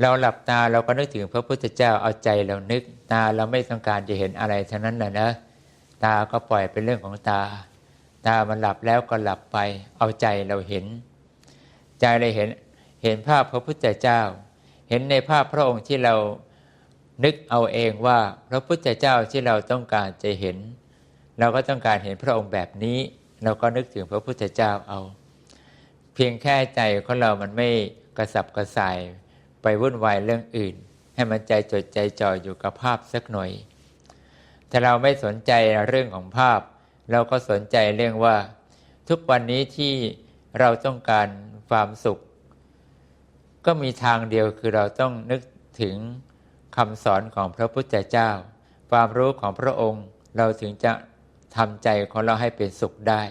เราหลับตาเราก็นึกถึงพระพุทธเจ้าเอาใจเรานึก ตาเราไม่ต้องการจะเห็นอะไรทั้งนั้นนะนะ ตาก็ปล่อยเป็นเรื่องของตา ตามันหลับแล้วก็หลับไป เอาใจเราเห็น ใจเราเห็นเห็นภาพพระพุทธเจ้า เห็นในภาพพระองค์ที่เรานึกเอาเองว่าพระพุทธเจ้าที่เราต้องการจะเห็น เราก็ต้องการเห็นพระองค์แบบนี้ เราก็นึกถึงพระพุทธเจ้าเอา เพียงแค่ใจของเรามันไม่กระสับกระส่าย ไปวุ่นวายเรื่องอื่น ให้มันใจจดใจจ่ออยู่กับภาพสักหน่อย ถ้าเราไม่สนใจเรื่องของภาพ เราก็สนใจเรื่องว่า ทุกวันนี้ที่เราต้องการความสุข ก็มีทางเดียวคือเราต้องนึกถึงคำสอนของพระพุทธเจ้า ความรู้ของพระองค์เราถึงจะทำใจของเราให้เป็นสุขได้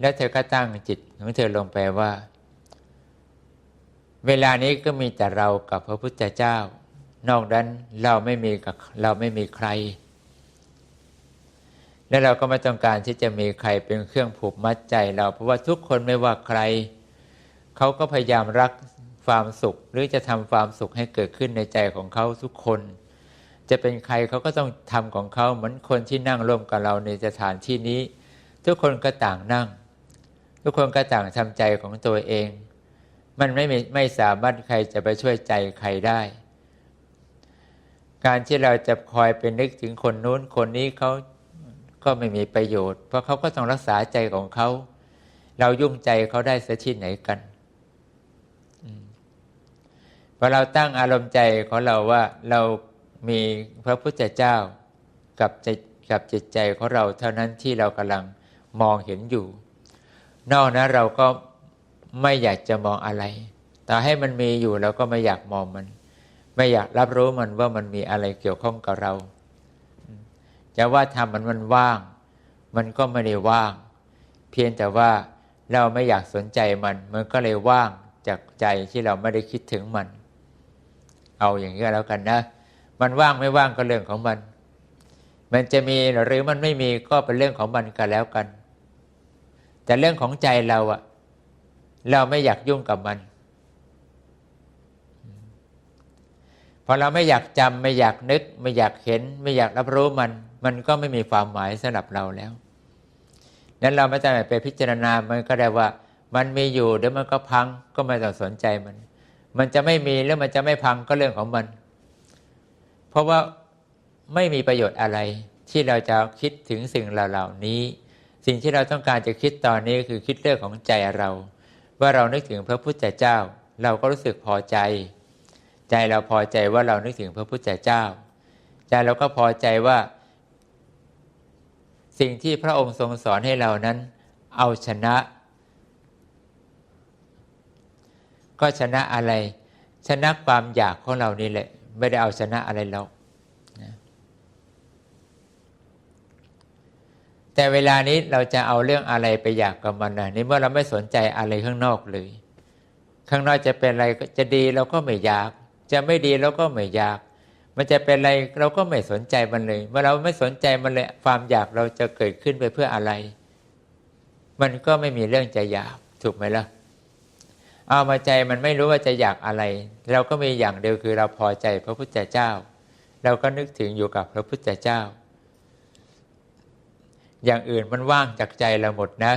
แล้วเธอก็ตั้งจิตของเธอลงไปว่า เวลานี้ก็มีแต่เรากับพระพุทธเจ้า นอกนั้นเราไม่มีกับเราไม่มีใคร และเราก็ไม่ต้องการที่จะมีใครเป็นเครื่องผูกมัดใจเราเพราะว่าทุกคนไม่ว่าใคร เขาก็พยายามรักความสุข หรือจะทำความสุขให้เกิดขึ้นในใจของเขาทุกคน จะเป็นใครเขาก็ต้องทำของเขาเหมือนคนที่นั่งร่วมกับเราในสถานที่นี้ ทุกคนก็ต่างนั่ง ทุกคนก็ต่างทำใจของตัวเอง มันไม่ไม่สามารถใครจะไปช่วยใจใครได้ การที่เราจะคอยเป็นนึกถึงคนนู้นคนนี้เขาก็ไม่มีประโยชน์ เพราะเขาก็ต้องรักษาใจของเขา เรายุ่งใจเขาได้สักที่ไหนกันพอเราตั้งอารมณ์ใจของเราว่าเรามีพระพุทธเจ้ากับใจกับจิตใจของเราเท่านั้นที่เรากำลังมองเห็นอยู่ นอกนั้นเราก็ไม่อยากจะมองอะไร แต่ให้มันมีอยู่เราก็ไม่อยากมองมัน ไม่อยากรับรู้มันว่ามันมีอะไรเกี่ยวข้องกับเรา จะว่าทำมันมันว่าง มันก็ไม่ได้ว่าง เพียงแต่ว่าเราไม่อยากสนใจมัน มันก็เลยว่างจากใจที่เราไม่ได้คิดถึงมัน เอาอย่างนี้แล้วกันนะ มันว่างไม่ว่างก็เรื่องของมัน มันจะมีหรือมันไม่มีก็เป็นเรื่องของมันกันแล้วกัน แต่เรื่องของใจเราอะเราไม่อยากยุ่งกับมันพอเราไม่อยากจำไม่อยากนึก ไม่อยากเห็น ไม่อยากรับรู้มัน มันก็ไม่มีความหมายสำหรับเราแล้วนั้นเราไม่ต้องไปพิจารณา มันก็ได้ว่า มันมีอยู่เดี๋ยวมันก็พังก็ไม่ต้องสนใจมัน มันจะไม่มีแล้วมันจะไม่พังก็เรื่องของมัน เพราะว่าไม่มีประโยชน์อะไรที่เราจะคิดถึงสิ่งเหล่านี้ สิ่งที่เราต้องการจะคิดตอนนี้คือคิดเรื่องของใจเรา ว่าเรานึกถึงพระพุทธเจ้า เราก็รู้สึกพอใจ ใจเราพอใจว่าเรานึกถึงพระพุทธเจ้า ใจเราก็พอใจว่า สิ่งที่พระองค์ทรงสอนให้เรานั้น เอาชนะ ก็ชนะอะไร ชนะความอยากของเรานี่แหละ ไม่ได้เอาชนะอะไรหรอก แต่เวลานี้เราจะเอาเรื่องอะไรไปอยากกับมันนะนี่เมื่อเราไม่สนใจอะไรข้างนอกเลย ข้างนอกจะเป็นอะไรจะดีเราก็ไม่อยาก จะไม่ดีเราก็ไม่อยาก มันจะเป็นอะไรเราก็ไม่สนใจมันเลย เมื่อเราไม่สนใจมันเลยความอยากเราจะเกิดขึ้นไปเพื่ออะไร มันก็ไม่มีเรื่องจะอยากถูกไหมล่ะเอามาใจมันไม่รู้ว่าจะอยากอะไร เราก็มีอย่างเดียวคือเราพอใจพระพุทธเจ้า เราก็นึกถึงอยู่กับพระพุทธเจ้า อย่างอื่นมันว่างจากใจเราหมดนะ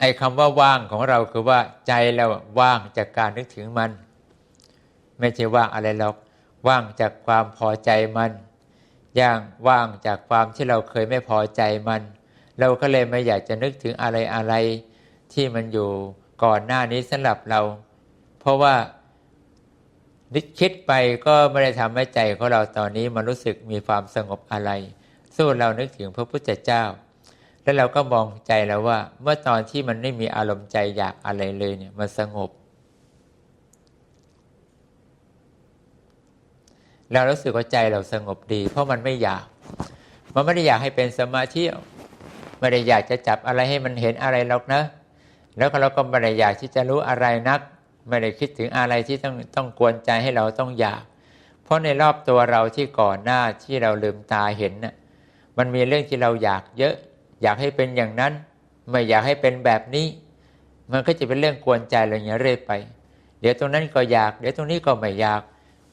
ไอ้คำว่าว่างของเราคือว่าใจเราว่างจากการนึกถึงมัน ไม่ใช่ว่างอะไรหรอกว่างจากความพอใจมันอย่างว่างจากความที่เราเคยไม่พอใจมัน เราก็เลยไม่อยากจะนึกถึงอะไรอะไรที่มันอยู่ก่อนหน้านี้สำหรับเรา เพราะว่านึกคิดไปก็ไม่ได้ทำให้ใจของเราตอนนี้มันรู้สึกมีความสงบอะไร สู้เรานึกถึงพระพุทธเจ้า แล้วเราก็มองใจแล้วว่า เมื่อตอนที่มันไม่มีอารมณ์ใจอยากอะไรเลยเนี่ยมันสงบ เรารู้สึกว่าใจเราสงบดี เพราะมันไม่อยาก มันไม่ได้อยากให้เป็นสมาธิไม่ได้อยากจะจับอะไรให้มันเห็นอะไรหรอกนะ แล้วเราก็ไม่ได้อยากที่จะรู้อะไรนัก ไม่ได้คิดถึงอะไรที่ต้องต้องกวนใจให้เราต้องอยาก เพราะในรอบตัวเราที่ก่อนหน้าที่เราลืมตาเห็นน่ะ มันมีเรื่องที่เราอยากเยอะ อยากให้เป็นอย่างนั้น ไม่อยากให้เป็นแบบนี้ มันก็จะเป็นเรื่องกวนใจอะไรอย่างเงี้ยเรื่อยไป เดี๋ยวตรงนั้นก็อยาก เดี๋ยวตรงนี้ก็ไม่อยาก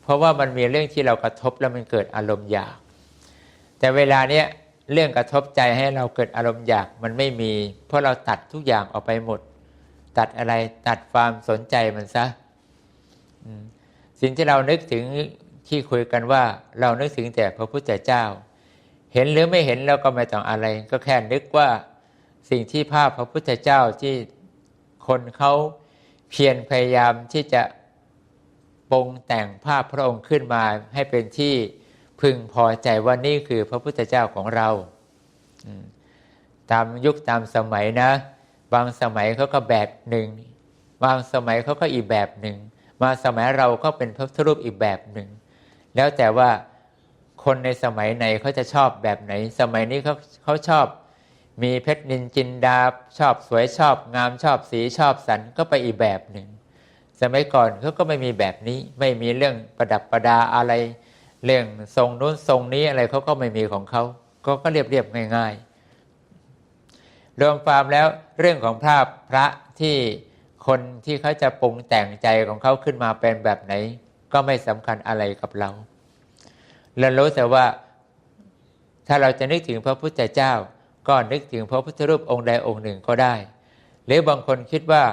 เพราะว่ามันมีเรื่องที่เรากระทบแล้วมันเกิดอารมณ์อยาก แต่เวลาเนี้ยเรื่องกระทบใจให้เราเกิดอารมณ์อยากมันไม่มี เพราะเราตัดทุกอย่างออกไปหมด ตัดอะไรตัดความสนใจมันซะสิ่งที่เรานึกถึงที่คุยกันว่าเรานึกถึงแต่พระพุทธเจ้า เห็นหรือไม่เห็นเราก็ไม่ต้องอะไร ก็แค่นึกว่าสิ่งที่ภาพพระพุทธเจ้าที่คนเขาเพียรพยายามที่จะปรงแต่งภาพพระองค์ขึ้นมาให้เป็นที่พึงพอใจว่านี่คือพระพุทธเจ้าของเรา ตามยุคตามสมัยนะ บางสมัยเขาก็แบบหนึ่ง บางสมัยเขาก็อีกแบบหนึ่ง มาสมัยเราก็เป็นพระพุทธรูปอีกแบบหนึ่ง แล้วแต่ว่า คนในสมัยไหนเขาจะชอบแบบไหน สมัยนี้เขาเขาชอบ มีเพชรนินจินดาชอบสวยชอบ งามชอบสีชอบสันก็ไปอีกแบบหนึ่ง สมัยก่อนเขาก็ไม่มีแบบนี้ ไม่มีเรื่องประดับประดาอะไร เรื่องทรงนู้นทรงนี้อะไรเขาก็ไม่มีของเขาก็ก็เรียบเรียบง่าย ๆ รวมความแล้วเรื่องของภาพพระที่คนที่เขาจะปรุงแต่งใจของเขาขึ้นมาเป็นแบบไหน ก็ไม่สำคัญอะไรกับเรา เรารู้แต่ว่า ถ้าเราจะนึกถึงพระพุทธเจ้า ก็นึกถึงพระพุทธรูปองค์ใดองค์หนึ่งก็ได้ หรือบางคนคิดว่า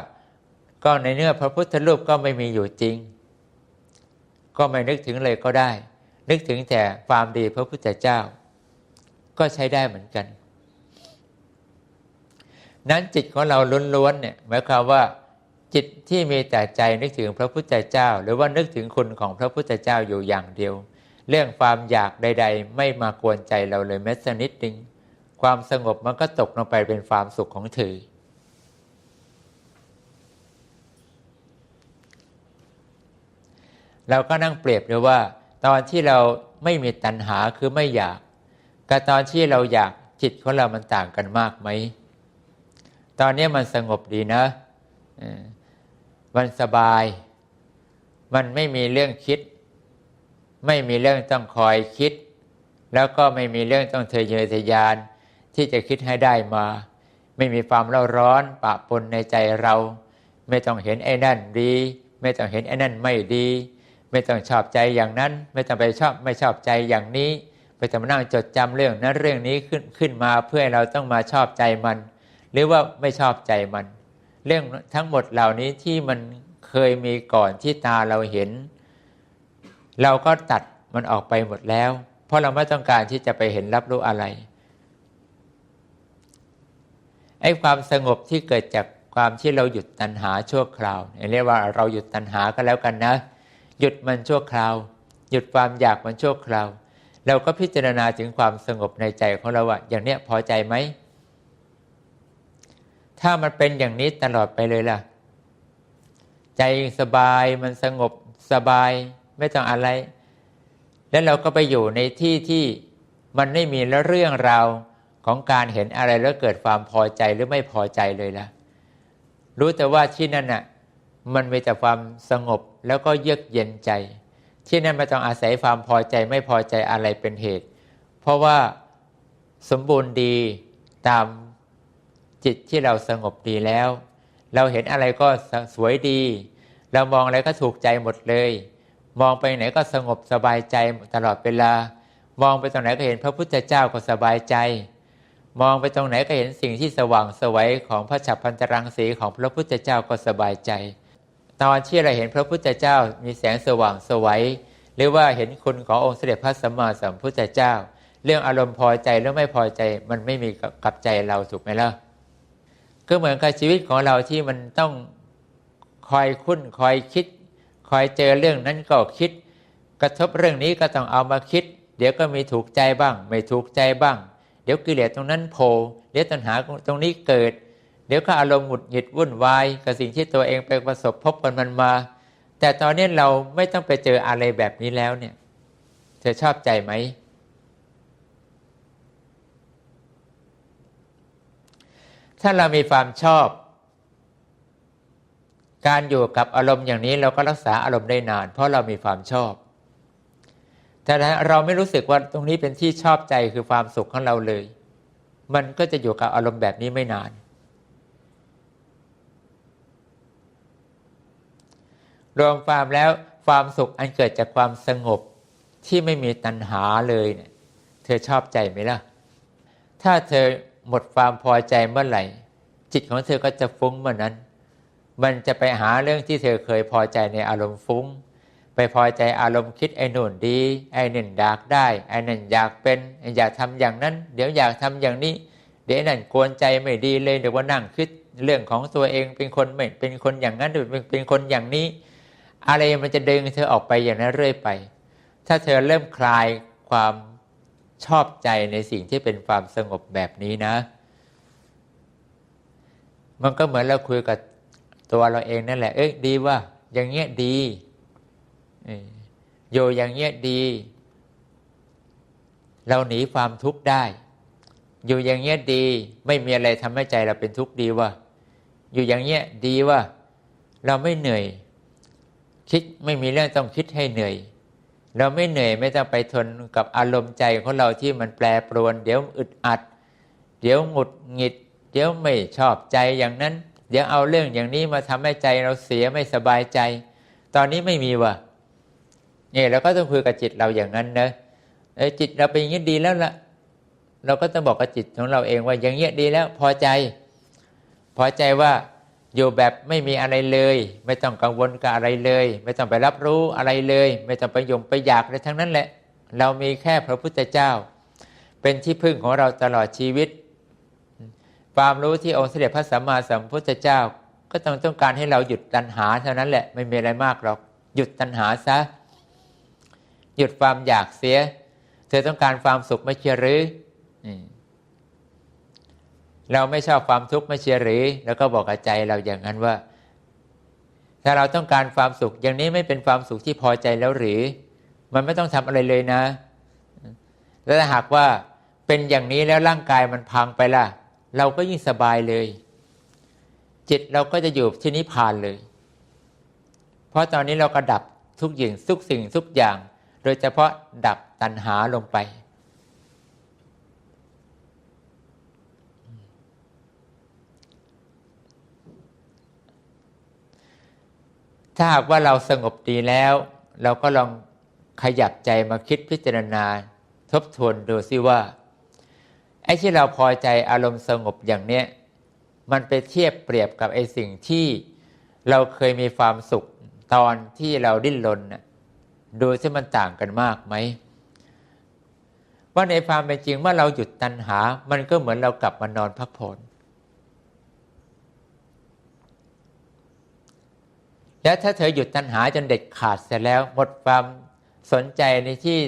ก็ในเนื้อพระพุทธรูปก็ไม่มีอยู่จริง ก็ไม่นึกถึงเลยก็ได้ นึกถึงแต่ความดีพระพุทธเจ้า ก็ใช้ได้เหมือนกัน นั้นจิตของเราล้วนๆเนี่ยหมายความว่าจิตที่มีแต่ใจนึกถึงพระพุทธเจ้า หรือว่านึกถึงคุณของพระพุทธเจ้าอยู่อย่างเดียว เรื่องความอยากใด ๆ ไม่มากวนใจเราเลยแม้สักนิดนึงความสงบมันก็ตกลงไปเป็นความสุขของเธอ เราก็นั่งเปรียบดูว่า ตอนที่เราไม่มีตัณหาคือไม่อยาก กับตอนที่เราอยากจิตของเรามันต่างกันมากไหม ตอนนี้มันสงบดีนะ มันสบาย มันไม่มีเรื่องคิด ไม่มีเรื่องต้องคอยคิด แล้วก็ไม่มีเรื่องต้องเทเยอทะยาน ที่จะคิดให้ได้มา ไม่มีความเล่าร้อนปะปนในใจเรา ไม่ต้องเห็นไอ้นั่นดี ไม่ต้องเห็นไอ้นั่นไม่ดี ไม่ต้องชอบใจอย่างนั้น ไม่ต้องไปชอบไม่ชอบใจอย่างนี้ไปทำนั่งจดจำเรื่องนั้นเรื่องนี้ขึ้นขึ้นมาเพื่อให้เราต้องมาชอบใจมัน หรือว่าไม่ชอบใจมัน เรื่องทั้งหมดเหล่านี้ที่มันเคยมีก่อนที่ตาเราเห็น เราก็ตัดมันออกไปหมดแล้ว เพราะเราไม่ต้องการที่จะไปเห็นรับรู้อะไรไอ้ความสงบที่เกิดจากความที่เราหยุดตัณหาชั่วคราวเรียกว่าเราหยุดตัณหาก็แล้วกันนะ หยุดมันชั่วคราว หยุดความอยากมันชั่วคราว เราก็พิจารณาถึงความสงบในใจของเราว่าอย่างเนี้ยพอใจไหมถ้ามันเป็นอย่างนี้ตลอดไปเลยล่ะ ใจสบายมันสงบสบาย ไม่ต้องอะไร แล้วเราก็ไปอยู่ในที่ที่มันไม่มีแล้วเรื่องราวของการเห็นอะไรแล้วเกิดความพอใจหรือไม่พอใจเลยล่ะรู้แต่ว่าที่นั่นน่ะมันมีแต่ความสงบแล้วก็เยือกเย็นใจ ที่นั่นไม่ต้องอาศัยความพอใจไม่พอใจอะไรเป็นเหตุ เพราะว่าสมบูรณ์ดีตามจิตที่เราสงบดีแล้ว เราเห็นอะไรก็สวยดี เรามองอะไรก็ถูกใจหมดเลย มองไปไหนก็สงบสบายใจตลอดเวลา มองไปตรงไหนก็เห็นพระพุทธเจ้าก็สบายใจ มองไปตรงไหนก็เห็นสิ่งที่สว่างสวัยของพระฉับพันตรังสีของพระพุทธเจ้าก็สบายใจ ตอนที่เราเห็นพระพุทธเจ้ามีแสงสว่างสวัยหรือว่าเห็นคุณขององค์เสด็จพระสัมมาสัมพุทธเจ้า เรื่องอารมณ์พอใจหรือไม่พอใจมันไม่มีกับใจเราถูกไหมล่ะก็เหมือนกับชีวิตของเราที่มันต้องคอยคุ้นคอยคิด คอยเจอเรื่องนั้นก็คิด กระทบเรื่องนี้ก็ต้องเอามาคิด เดี๋ยวก็มีถูกใจบ้าง ไม่ถูกใจบ้าง เดี๋ยวกิเลสตรงนั้นโผล่เดี๋ยวตัณหาตรงนี้เกิด เดี๋ยวก็อารมณ์หงุดหงิดวุ่นวายกับสิ่งที่ตัวเองไปประสบพบกันมันมา แต่ตอนนี้เราไม่ต้องไปเจออะไรแบบนี้แล้วเนี่ย เธอชอบใจไหมถ้าเรามีความชอบ การอยู่กับอารมณ์อย่างนี้เราก็รักษาอารมณ์ได้นาน เพราะเรามีความชอบ แต่เราไม่รู้สึกว่าตรงนี้เป็นที่ชอบใจคือความสุขของเราเลย มันก็จะอยู่กับอารมณ์แบบนี้ไม่นาน รวมความแล้วความสุขอันเกิดจากความสงบที่ไม่มีตัณหาเลยเนี่ยเธอชอบใจไหมล่ะ ถ้าเธอหมดความพอใจเมื่อไหร่ จิตของเธอก็จะฟุ้งเมื่อนั้น มันจะไปหาเรื่องที่เธอเคยพอใจในอารมณ์ฟุ้ง ไปพอใจอารมณ์คิดไอ้นู่นดี ไอ้นี่นอยากได้ไอ้นั่นอยากเป็นอยากทำอย่างนั้น เดี๋ยวอยากทำอย่างนี้ เดี๋ยวนั่นกวนใจไม่ดีเลยเดี๋ยวว่านั่งคิดเรื่องของตัวเองเป็นคนไม่เป็นคนอย่างนั้นหรือเป็นคนอย่างนี้ อะไรมันจะดึงเธอออกไปอย่างนั้นเรื่อยไป ถ้าเธอเริ่มคลายความชอบใจในสิ่งที่เป็นความสงบแบบนี้นะ มันก็เหมือนเราคุยกับ ตัวเราเองนั่นแหละ เอ้ยดีว่า อย่างเงี้ยดีโยอย่างเงี้ยดี เราหนีความทุกข์ได้ อยู่อย่างเงี้ยดี ไม่มีอะไรทำให้ใจเราเป็นทุกข์ดีว่า อยู่อย่างเงี้ยดีว่า เราไม่เหนื่อย คิดไม่มีเรื่องต้องคิดให้เหนื่อย เราไม่เหนื่อยไม่ต้องไปทนกับอารมณ์ใจของเราที่มันแปรปรวน เดี๋ยวอึดอัด เดี๋ยวหงุดหงิด เดี๋ยวไม่ชอบใจอย่างนั้น เดี๋ยวเอาเรื่องอย่างนี้มาทำให้ใจเราเสียไม่สบายใจ ตอนนี้ไม่มีว่ะเนี่ยเราก็ต้องคุยกับจิตเราอย่างนั้นนะเออจิตเราเป็นอย่างนี้ดีแล้วล่ะ เราก็ต้องบอกกับจิตของเราเองว่าอย่างเงี้ยดีแล้ว พอใจ พอใจว่าอยู่แบบไม่มีอะไรเลย ไม่ต้องกังวลกับอะไรเลย ไม่ต้องไปรับรู้อะไรเลย ไม่ต้องไปยมไปอยากอะไรทั้งนั้นแหละ เรามีแค่พระพุทธเจ้า เป็นที่พึ่งของเราตลอดชีวิต ความรู้ที่องค์เสด็จพระสัมมาสัมพุทธเจ้า ก็ต้องต้องการให้เราหยุดตัณหาเท่านั้นแหละไม่มีอะไรมากหรอกหยุดตัณหาซะ หยุดความอยากเสีย เธอต้องการความสุขไม่เชียหรือเราไม่ชอบความทุกข์ไม่เชียหรือ แล้วก็บอกกับใจเราอย่างนั้นว่า ถ้าเราต้องการความสุข อย่างนี้ไม่เป็นความสุขที่พอใจแล้วหรือ มันไม่ต้องทำอะไรเลยนะ แล้วถ้าหากว่าเป็นอย่างนี้แล้วร่างกายมันพังไปล่ะ เราก็ยิ่งสบายเลย จิตเราก็จะอยู่ที่นิพพานเลย เพราะตอนนี้เราก็ดับทุกอย่างทุกสิ่งทุกอย่าง โดยเฉพาะดับตัณหาลงไปถ้าหากว่าเราสงบดีแล้ว เราก็ลองขยับใจมาคิดพิจารณา ทบทวนดูซิว่า ไอ้ที่เราพอใจอารมณ์สงบอย่างเนี้ยมันไปเทียบเปรียบกับไอ้สิ่งที่เราเคยมีความสุขตอนที่เราดิ้นรนน่ะดูที่มันต่างกันมากไหมว่าในความเป็นจริงเมื่อเราหยุดตัณหา มันก็เหมือนเรากลับมานอนพักผ่อนแล้วถ้าเธอหยุดตัณหาจนเด็ดขาดเสร็จแล้วหมดความสนใจในที่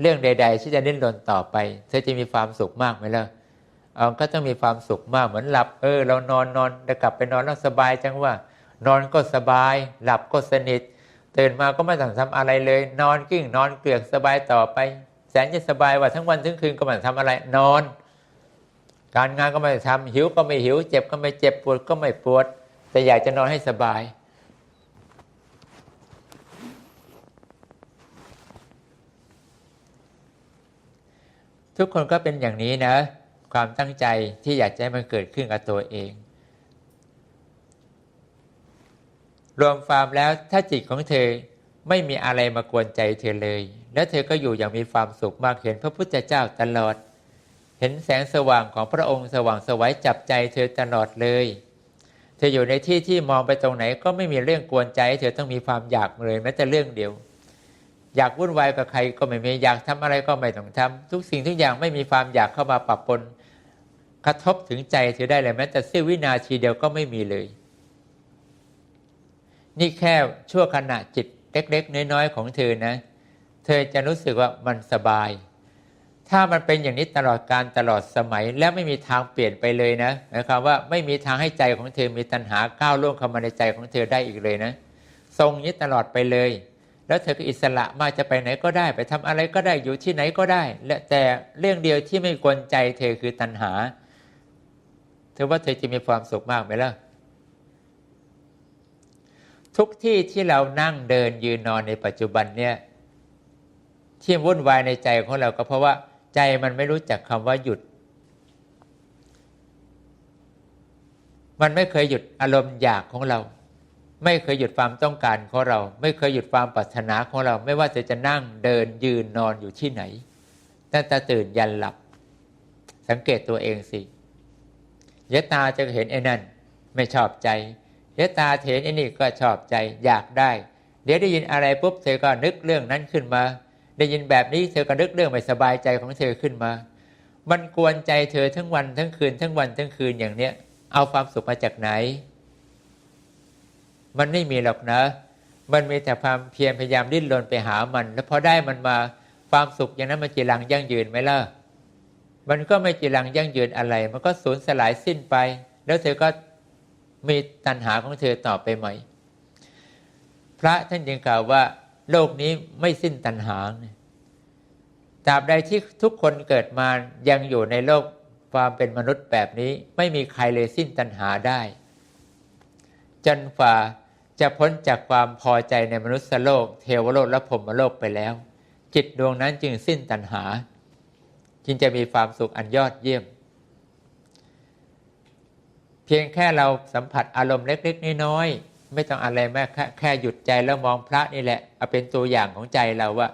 เรื่องใด ๆ ที่จะดิ้นรนต่อไป เธอจะมีความสุขมากไหมล่ะเอาก็ต้องมีความสุขมากเหมือนหลับ เออ เรานอนนอนจะกลับไปนอนแล้วสบายจังว่า นอนก็สบาย หลับก็สนิทตื่นมาก็ไม่ต้องทำอะไรเลย นอนกิ้งนอนเกลือกสบายต่อไป แสนจะสบายว่าทั้งวันทั้งคืนก็ไม่ต้องทำอะไรนอน การงานก็ไม่ทำหิวก็ไม่หิว เจ็บก็ไม่เจ็บปวดก็ไม่ปวด แต่อยากจะนอนให้สบาย ทุกคนก็เป็นอย่างนี้นะ ความตั้งใจที่อยากจะให้มันเกิดขึ้นกับตัวเอง รวมความแล้วถ้าจิตของเธอไม่มีอะไรมากวนใจเธอเลย แล้วเธอก็อยู่อย่างมีความสุขมากเห็นพระพุทธเจ้าตลอด เห็นแสงสว่างของพระองค์สว่างสวัยจับใจเธอตลอดเลย เธออยู่ในที่ที่มองไปตรงไหนก็ไม่มีเรื่องกวนใจ เธอต้องมีความอยากเลยแม้แต่เรื่องเดียว อยากวุ่นวายกับใครก็ไม่มีอยากทำอะไรก็ไม่ต้องทำทุกสิ่งทุกอย่างไม่มีความอยากเข้ามาปะปนกระทบถึงใจเธอได้เลยแม้แต่เสี้ยววินาทีเดียวก็ไม่มีเลย นี่แค่ชั่วขณะจิตเล็กๆน้อยๆของเธอนะ เธอจะรู้สึกว่ามันสบาย ถ้ามันเป็นอย่างนี้ตลอดการตลอดสมัยแล้วไม่มีทางเปลี่ยนไปเลยนะหมายความว่าไม่มีทางให้ใจของเธอมีตัณหาก้าวล่วงเข้ามาในใจของเธอได้อีกเลยนะ ทรงนี้ตลอดไปเลย แล้วเธอก็อิสระมากจะไปไหนก็ได้ ไปทำอะไรก็ได้อยู่ที่ไหนก็ได้ และแต่เรื่องเดียวที่ไม่กวนใจ เธอคือตัณหา เธอว่าเธอจะมีความสุขมากไหมล่ะทุกที่ที่เรานั่งเดินยืนนอนในปัจจุบันเนี่ยที่วุ่นวายในใจของเราก็เพราะว่าใจมันไม่รู้จักคำว่าหยุด มันไม่เคยหยุดอารมณ์อยากของเรา ไม่เคยหยุดความต้องการของเรา ไม่เคยหยุดความปรารถนาของเรา ไม่ว่าจะจะนั่งเดินยืนนอนอยู่ที่ไหนตั้งแต่ตื่นยันหลับ สังเกตตัวเองสิเยตาจะเห็นไอ้นั่น ไม่ชอบใจเยตาเห็นไอ้นี่ก็ชอบใจอยากได้ เดี๋ยวได้ยินอะไรปุ๊บเธอก็นึกเรื่องนั้นขึ้นมา ได้ยินแบบนี้เธอก็นึกเรื่องไม่สบายใจของเธอขึ้นมา มันกวนใจเธอทั้งวันทั้งคืนทั้งวันทั้งคืนอย่างเนี้ยเอาความสุขมาจากไหน มันไม่มีหรอกนะ มันมีแต่ความเพียรพยายามดิ้นรนไปหามัน แล้วพอได้มันมาความสุขอย่างนั้นมันจีรังยั่งยืนไหมล่ะ มันก็ไม่จีรังยั่งยืนอะไร มันก็สูญสลายสิ้นไป แล้วเธอก็มีตัณหาของเธอต่อไปใหม พระท่านยังกล่าวว่า โลกนี้ไม่สิ้นตัณหาตราบใดที่ทุกคนเกิดมายังอยู่ในโลกความเป็นมนุษย์แบบนี้ ไม่มีใครเลยสิ้นตัณหาได้ จนฝ่า จะพ้นจากความพอใจในมนุษย์โลก เทวโลกและพรมโลกไปแล้ว จิตดวงนั้นจึงสิ้นตัณหา จึงจะมีความสุขอันยอดเยี่ยม เพียงแค่เราสัมผัสอารมณ์เล็ก ๆ น้อยๆไม่ต้องอะไรแม้แค่แค่หยุดใจแล้วมองพระนี่แหละเอาเป็นตัวอย่างของใจเราว่า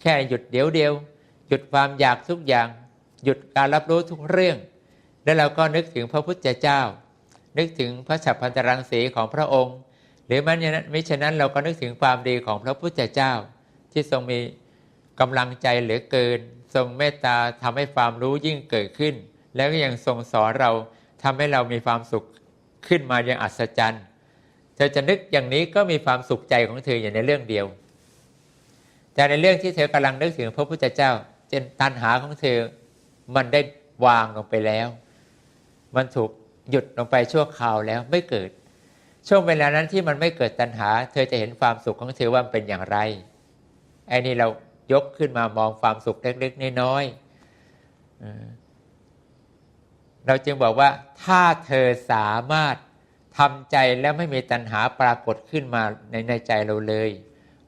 แค่หยุดเดียวเดียว หยุดความอยากทุกอย่าง หยุดการรับรู้ทุกเรื่อง แล้วเราก็นึกถึงพระพุทธเจ้า นึกถึงพระฉับพันตรังสีของพระองค์ รือมันอย่างนั้นมิฉะนั้นเราก็นึกถึงความดีของพระพุทธเจ้า ที่ทรงมีกำลังใจเหลือเกิน ทรงเมตตาทำให้ความรู้ยิ่งเกิดขึ้น แล้วก็ยังทรงสอนเราทำให้เรามีความสุขขึ้นมาอย่างอัศจรรย์เธอจะนึกอย่างนี้ก็มีความสุขใจของเธออย่างในเรื่องเดียว แต่ในเรื่องที่เธอกำลังนึกถึงพระพุทธเจ้าเจนตันหาของเธอมันได้วางลงไปแล้ว มันถูกหยุดลงไปชั่วคราวแล้วไม่เกิด ช่วงเวลานั้นที่มันไม่เกิดตัณหา เธอจะเห็นความสุขของเธอว่ามันเป็นอย่างไรไอ้นี่เรายกขึ้นมามองความสุขเล็กๆน้อยๆเราจึงบอกว่าถ้าเธอสามารถทำใจแล้วไม่มีตัณหาปรากฏขึ้นมาในในใจเราเลย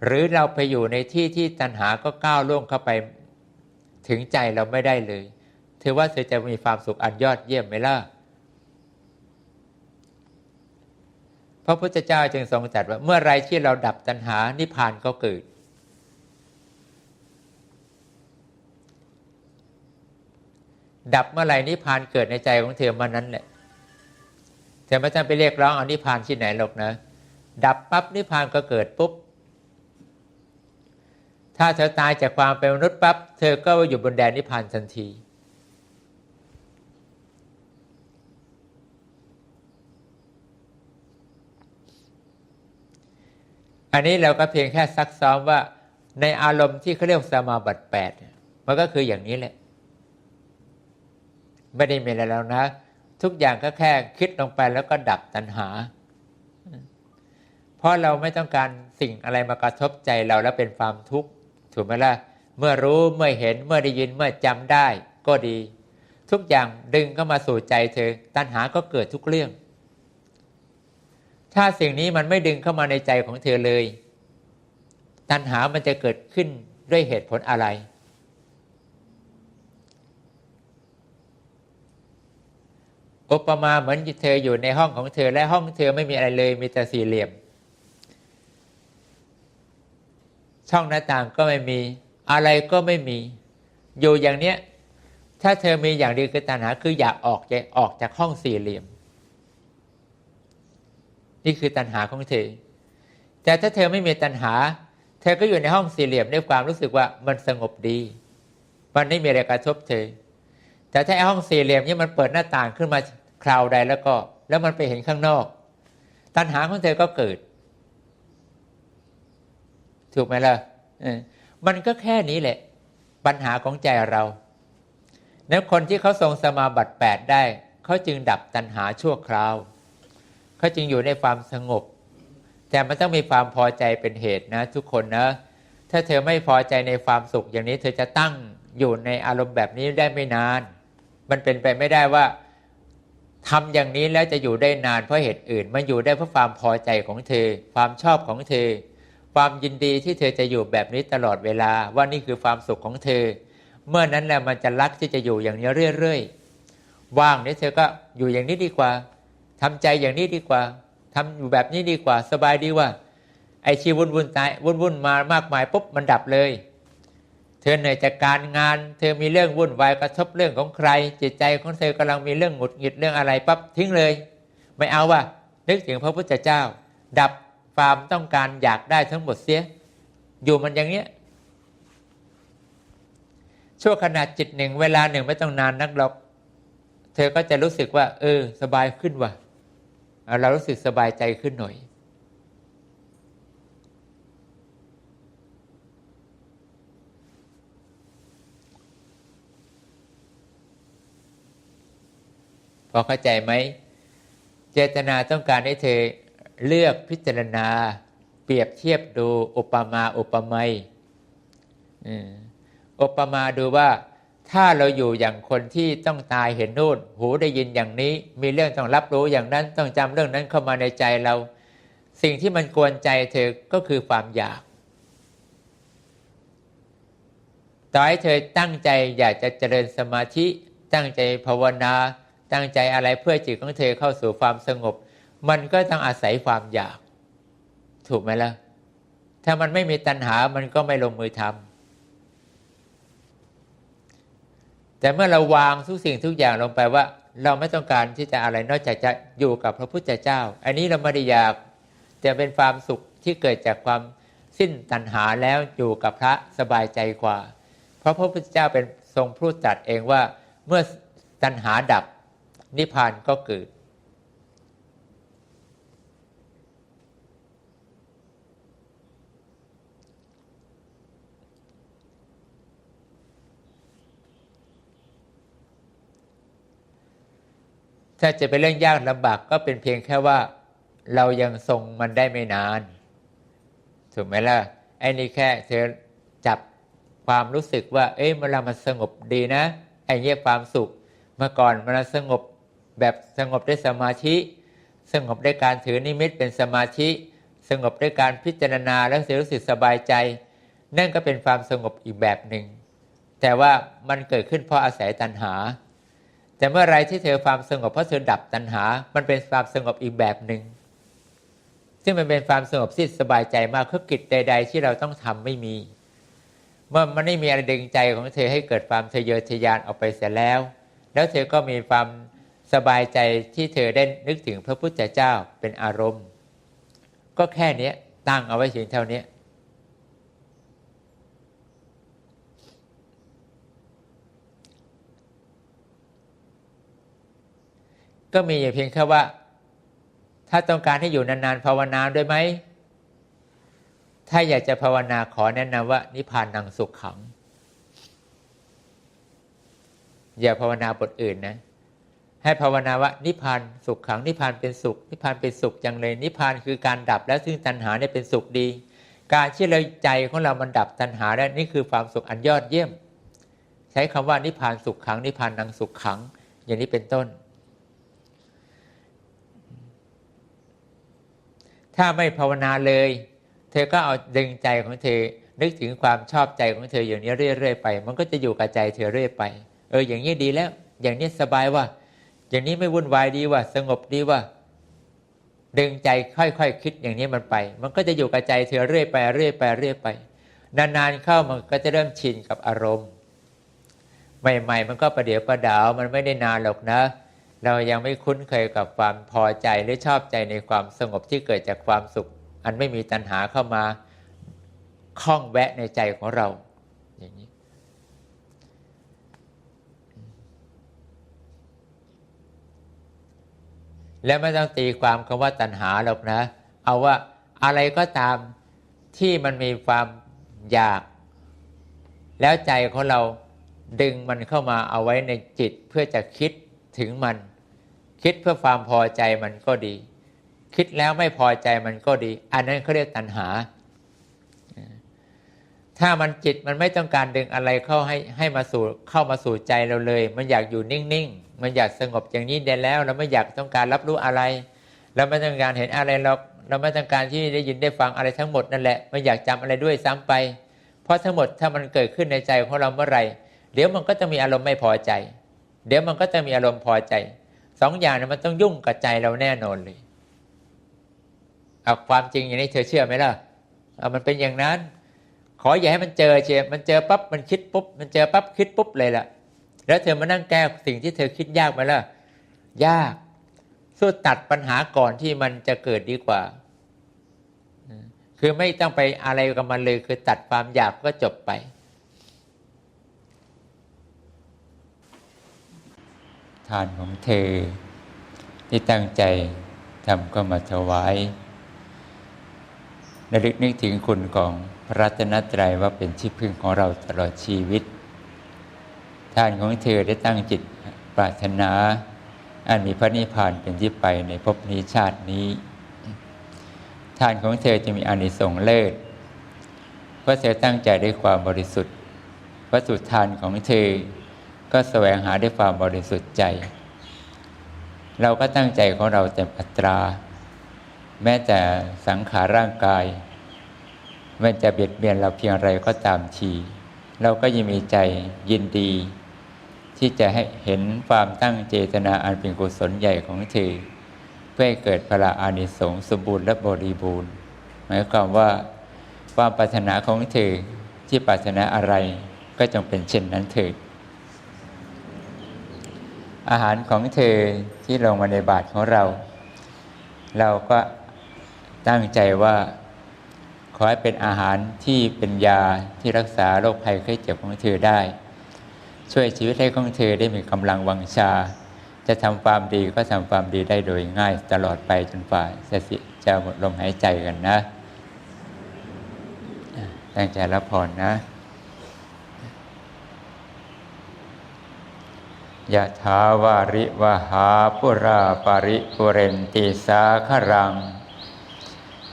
หรือเราไปอยู่ในที่ที่ตัณหาก็ก้าวล่วงเข้าไปถึงใจเราไม่ได้เลยเธอว่าเธอจะมีความสุขอันยอดเยี่ยมไหมล่ะ พระพุทธเจ้าจึงทรงตรัสว่าเมื่อไรที่เราดับตัณหานิพพานก็เกิด ดับเมื่อไรนิพพานเกิดในใจของเธอมานั้นแหละเธอไม่ต้องไปเรียกร้องเอานิพพานที่ไหนหรอกนะ ดับปั๊บนิพพานก็เกิดปุ๊บ ถ้าเธอตายจากความเป็นมนุษย์ปั๊บเธอก็อยู่บนแดนนิพพานทันที อันนี้เราก็เพียงแค่ซักซ้อมว่า ในอารมณ์ที่เขาเรียกสมาบัติแปดมันก็คืออย่างนี้แหละ ไม่ได้มีอะไรแล้วนะ ทุกอย่างก็แค่คิดลงไปแล้วก็ดับตัณหา เพราะเราไม่ต้องการสิ่งอะไรมากระทบใจเราแล้วเป็นความทุกข์ถูกไหมล่ะเมื่อรู้เมื่อเห็นเมื่อได้ยินเมื่อจำได้ก็ดี ทุกอย่างดึงเข้ามาสู่ใจเธอ ตัณหาก็เกิดทุกเรื่อง ถ้าสิ่งนี้มันไม่ดึงเข้ามาในใจของเธอเลย ตัณหามันจะเกิดขึ้นด้วยเหตุผลอะไร อุปมาเหมือนเธออยู่ในห้องของเธอ และห้องเธอไม่มีอะไรเลย มีแต่สี่เหลี่ยม ช่องหน้าต่างก็ไม่มี อะไรก็ไม่มี อยู่อย่างเนี้ย ถ้าเธอมีอย่างเดียวคือตัณหาคืออยากออกจะออกจากห้องสี่เหลี่ยม นี่คือตัณหาของเธอ แต่ถ้าเธอไม่มีตัณหา เธอก็อยู่ในห้องสี่เหลี่ยมด้วยความรู้สึกว่ามันสงบดี มันไม่มีอะไรกระทบเธอ แต่ถ้าห้องสี่เหลี่ยมนี้มันเปิดหน้าต่างขึ้นมาคราวใดแล้วก็ แล้วมันไปเห็นข้างนอก ตัณหาของเธอก็เกิด ถูกไหมล่ะมันก็แค่นี้แหละ ปัญหาของใจเราแล้วคนที่เขาทรงสมาบัติแปดได้ เขาจึงดับตัณหาชั่วคราว เขาจึงอยู่ในความสงบ แต่มันต้องมีความพอใจเป็นเหตุนะ ทุกคนนะ ถ้าเธอไม่พอใจในความสุขอย่างนี้ เธอจะตั้งอยู่ในอารมณ์แบบนี้ได้ไม่นาน มันเป็นไปไม่ได้ว่าทำอย่างนี้แล้วจะอยู่ได้นานเพราะเหตุอื่น มันอยู่ได้เพราะความพอใจของเธอ ความชอบของเธอ ความยินดีที่เธอจะอยู่แบบนี้ตลอดเวลา ว่านี่คือความสุขของเธอ เมื่อนั้นแหละมันจะรักที่จะอยู่อย่างนี้เรื่อยๆว่างนี่เธอก็อยู่อย่างนี้ดีกว่า ททำใจอย่างนี้ดีกว่าทำอยู่แบบนี้ดีกว่า สบายดีว่า ไอชีวุ่นวุ่นตายวุ่นวุ่นมามากมายปุ๊บมันดับเลย เธอเหนื่อยจากการงาน เธอมีเรื่องวุ่นวายกระทบเรื่องของใคร จิตใจของเธอกำลังมีเรื่องหงุดหงิดเรื่องอะไรปั๊บทิ้งเลย ไม่เอาว่า นึกถึงพระพุทธเจ้า ดับความต้องการอยากได้ทั้งหมดเสีย อยู่มันอย่างเนี้ยชั่วขณะจิตหนึ่งเวลาหนึ่งไม่ต้องนานนักหรอก เธอก็จะรู้สึกว่า เออ สบายขึ้นว่ะ เรารู้สึกสบายใจขึ้นหน่อยพอเข้าใจไหม เจตนาต้องการให้เธอเลือกพิจารณา เปรียบเทียบดูอุปมาอุปไมยอุปมาดูว่า ถ้าเราอยู่อย่างคนที่ต้องตายเห็นนู่น หูได้ยินอย่างนี้ มีเรื่องต้องรับรู้อย่างนั้นต้องจำเรื่องนั้นเข้ามาในใจเรา สิ่งที่มันกวนใจเธอก็คือความอยากต่อให้เธอตั้งใจอยากจะเจริญสมาธิ ตั้งใจภาวนา ตั้งใจอะไรเพื่อจิตของเธอเข้าสู่ความสงบ มันก็ต้องอาศัยความอยาก ถูกไหมล่ะ ถ้ามันไม่มีตัณหามันก็ไม่ลงมือทำ แต่เมื่อเราวางทุกสิ่งทุกอย่างลงไปว่า เราไม่ต้องการที่จะอะไรนอกจากจะอยู่กับพระพุทธเจ้า อันนี้เราไม่ได้อยากแต่เป็นความสุขที่เกิดจากความสิ้นตัณหาแล้วอยู่กับพระสบายใจกว่า เพราะพระพุทธเจ้าเป็นทรงพูดจัดเองว่าเมื่อตัณหาดับนิพพานก็เกิด ถ้าจะเป็นเรื่องยากลำบากก็เป็นเพียงแค่ว่าเรายังทรงมันได้ไม่นาน ถูกไหมล่ะไอ้นี่แค่เธอจับความรู้สึกว่า เอ้ยเวลามันสงบดีนะไอ้เงี้ยความสุข เมื่อก่อนมันสงบแบบสงบได้สมาธิ สงบได้การถือนิมิตเป็นสมาธิ สงบด้วยการพิจารณาแล้วรู้สึกสบายใจ นั่นก็เป็นความสงบอีกแบบหนึ่งแต่ว่ามันเกิดขึ้นเพราะอาศัยตัณหา แต่เมื่อไรที่เธอความสงบเพราะเธอดับตัณหา มันเป็นความสงบอีกแบบหนึ่งซึ่งมันเป็นความสงบที่สบายใจมากคือกิจใด ๆ ที่เราต้องทำไม่มี เมื่อมันไม่มีอะไรดึงใจของเธอให้เกิดความทะเยอทะยานออกไปเสียแล้ว แล้วเธอก็มีความสบายใจที่เธอได้นึกถึงพระพุทธเจ้าเป็นอารมณ์ ก็แค่นี้ตั้งเอาไว้เพียงเท่านี้ ก็มีอย่างเพียงแค่ว่า ถ้าต้องการให้อยู่นานๆภาวนาด้วยไหม ถ้าอยากจะภาวนาขอแนะนำว่า นิพพานนังสุขขัง อย่าภาวนาบทอื่นนะ ให้ภาวนาว่านิพพานสุขขังนิพพานเป็นสุข นิพพานเป็นสุขจังเลย นิพพานคือการดับแล้วซึ่งตัณหาเนี่ยเป็นสุขดี การที่เราใจของเรามันดับตัณหาแล้วนี่คือความสุขอันยอดเยี่ยม ใช้คำว่านิพพานสุขขังนิพพานนังสุขขัง อย่างนี้เป็นต้น ถ้าไม่ภาวนาเลย เธอก็เอาดึงใจของเธอ นึกถึงความชอบใจของเธออย่างนี้เรื่อยๆไป มันก็จะอยู่กับใจเธอเรื่อยไป เอออย่างนี้ดีแล้ว อย่างนี้สบายว่า อย่างนี้ไม่วุ่นวายดีว่า สงบดีว่า ดึงใจค่อยๆคคิดอย่างนี้มันไป มันก็จะอยู่กับใจเธอเรื่อยไปเรื่อยไปเรื่อยไป นานๆเข้ามันก็จะเริ่มชินกับอารมณ์ ใหม่ ๆ มันก็ประเดี๋ยวประดาวมันไม่ได้นานหรอกนะ เรายังไม่คุ้นเคยกับความพอใจหรือชอบใจในความสงบที่เกิดจากความสุข อันไม่มีตัณหาเข้ามาคล้องแวะในใจของเรา อย่างนี้ และไม่ต้องตีความคำว่าตัณหาหรอกนะ เอาว่าอะไรก็ตามที่มันมีความอยาก แล้วใจของเราดึงมันเข้ามาเอาไว้ในจิตเพื่อจะคิดถึงมัน คิดเพื่อความพอใจมันก็ดี คิดแล้วไม่พอใจมันก็ดี อันนั้นเขาเรียกตัณหา ถ้ามันจิตมันไม่ต้องการดึงอะไรเข้าให้ให้มาสู่เข้ามาสู่ใจเราเลย มันอยากอยู่นิ่งๆ มันอยากสงบอย่างนี้ได้แล้ว เราไม่อยากต้องการรับรู้อะไร เราไม่ต้องการเห็นอะไรเราเราไม่ต้องการที่ได้ยินได้ฟังอะไรทั้งหมดนั่นแหละไม่อยากจำอะไรด้วยซ้ำไป เพราะทั้งหมดถ้ามันเกิดขึ้นในใจของเราเมื่อไหร่ เดี๋ยวมันก็จะมีอารมณ์ไม่พอใจ เดี๋ยวมันก็จะมีอารมณ์พอใจ สองอย่างนี่ยมันต้องยุ่งกับใจเราแน่นอนเลยเอาความจริงอย่างนี้เธอเชื่อไหมล่ะเอามันเป็นอย่างนั้น ขออย่าให้มันเจอเชียมันเจอปั๊บมันคิดปุ๊บมันเจอปั๊บคิดปุ๊บเลยล่ะ แล้วเธอมานั่งแก้สิ่งที่เธอคิดยากไหมล่ะ ยาก สู้ตัดปัญหาก่อนที่มันจะเกิดดีกว่า คือไม่ต้องไปอะไรกับมันเลย คือตัดความอยากก็จบไป ทานของเธอ ที่ตั้งใจทำก็มาถวายระลึกนึกถึงคุณของพระรัตนตรัยว่าเป็นที่พึ่งของเราตลอดชีวิตทานของเธอได้ตั้งจิตปรารถนา อันมีพระนิพพานเป็นที่ไปในภพนี้ชาตินี้ทานของเธอจะมีอานิสงส์เลิศเพราะเธอตั้งใจด้วยความบริสุทธิ์วัตถุทานของเธอ ก็แสวงหาด้วยความบริสุทธิ์ใจ เราก็ตั้งใจของเราเต็มอัตรา แม้แต่สังขารร่างกายมันจะเบียดเบียนเราเพียงไรก็ตามที เราก็ยังมีใจยินดี ที่จะให้เห็นความตั้งเจตนาอันเป็นกุศลใหญ่ของเธอเพื่อให้เกิดพละอานิสงส์สมบูรณ์และบริบูรณ์ หมายความว่าความปรารถนาของเธอที่ปรารถนาอะไรก็จงเป็นเช่นนั้นเถิด อาหารของเธอที่ลงมาในบาทของเรา เราก็ตั้งใจว่าขอให้เป็นอาหารที่เป็นยาที่รักษาโรคภัยไข้เจ็บของเธอได้ ช่วยชีวิตให้ของเธอได้มีกำลังวังชา จะทำความดีก็ทำความดีได้โดยง่ายตลอดไปจนฝ่าจะสิจะหมดลมหายใจกันนะ ตั้งใจรับพรนะ ยะถาวาริวหาปุราปาริปุเรนติสาครัง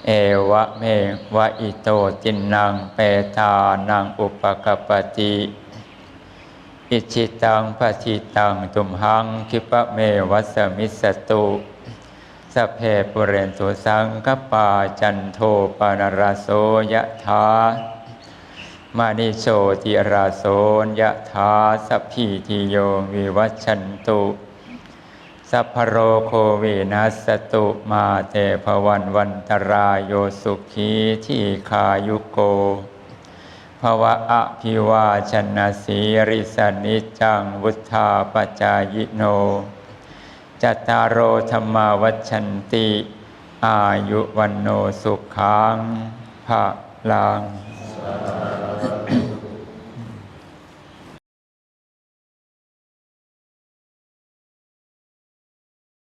เอวะเมวะอิโตจินนางเปตานังอุปกปปติอิชิตังปฏิตังตุมหังคิปะเมวัสมิสตุสเพปุเรนตุสังกปาจันโทปนรโสยะถา มานิโชติราโสนยะถาสัพพิติโยวิวัชชันตุสัพพโรโควินัสตุมาเตภวันวันตรายโยสุขีที่คายุโกภวะอภิวาชนะสีริสนิจังวุธาปจายโนจตารโรธรรมาวัชันติ อายุวันโนสุขังภะลัง Uh,